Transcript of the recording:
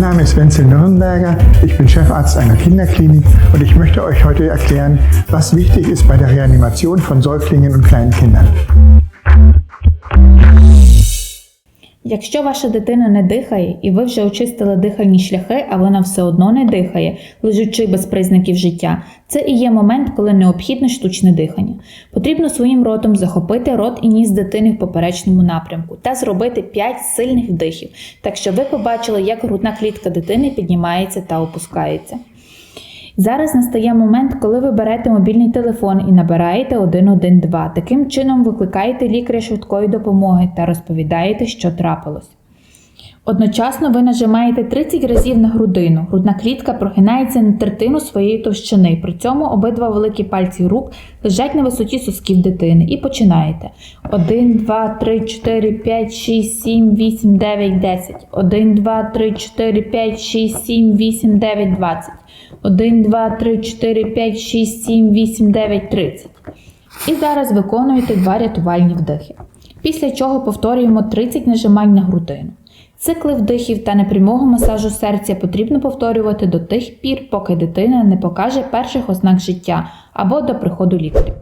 ist Wenzel Nürnberger. Ich bin Chefarzt einer Kinderklinik und ich möchte euch heute erklären, was wichtig ist bei der Reanimation von Säuglingen und kleinen Kindern. Якщо ваша дитина не дихає і ви вже очистили дихальні шляхи, а вона все одно не дихає, лежачи без признаків життя, це і є момент, коли необхідне штучне дихання. Потрібно своїм ротом захопити рот і ніс дитини в поперечному напрямку та зробити 5 сильних вдихів, так щоб ви побачили, як грудна клітка дитини піднімається та опускається. Зараз настає момент, коли ви берете мобільний телефон і набираєте 112. Таким чином викликаєте лікаря швидкої допомоги та розповідаєте, що трапилось. Одночасно ви нажимаєте 30 разів на грудину. Грудна клітка прогинається на третину своєї товщини. При цьому обидва великі пальці рук лежать на висоті сосків дитини. І починаєте. 1, 2, 3, 4, 5, 6, 7, 8, 9, 10. 1, 2, 3, 4, 5, 6, 7, 8, 9, 20. 1, 2, 3, 4, 5, 6, 7, 8, 9, 30. І зараз виконуєте два рятувальні вдихи. Після чого повторюємо 30 нажимань на грудину. Цикли вдихів та непрямого масажу серця потрібно повторювати до тих пір, поки дитина не покаже перших ознак життя або до приходу лікаря.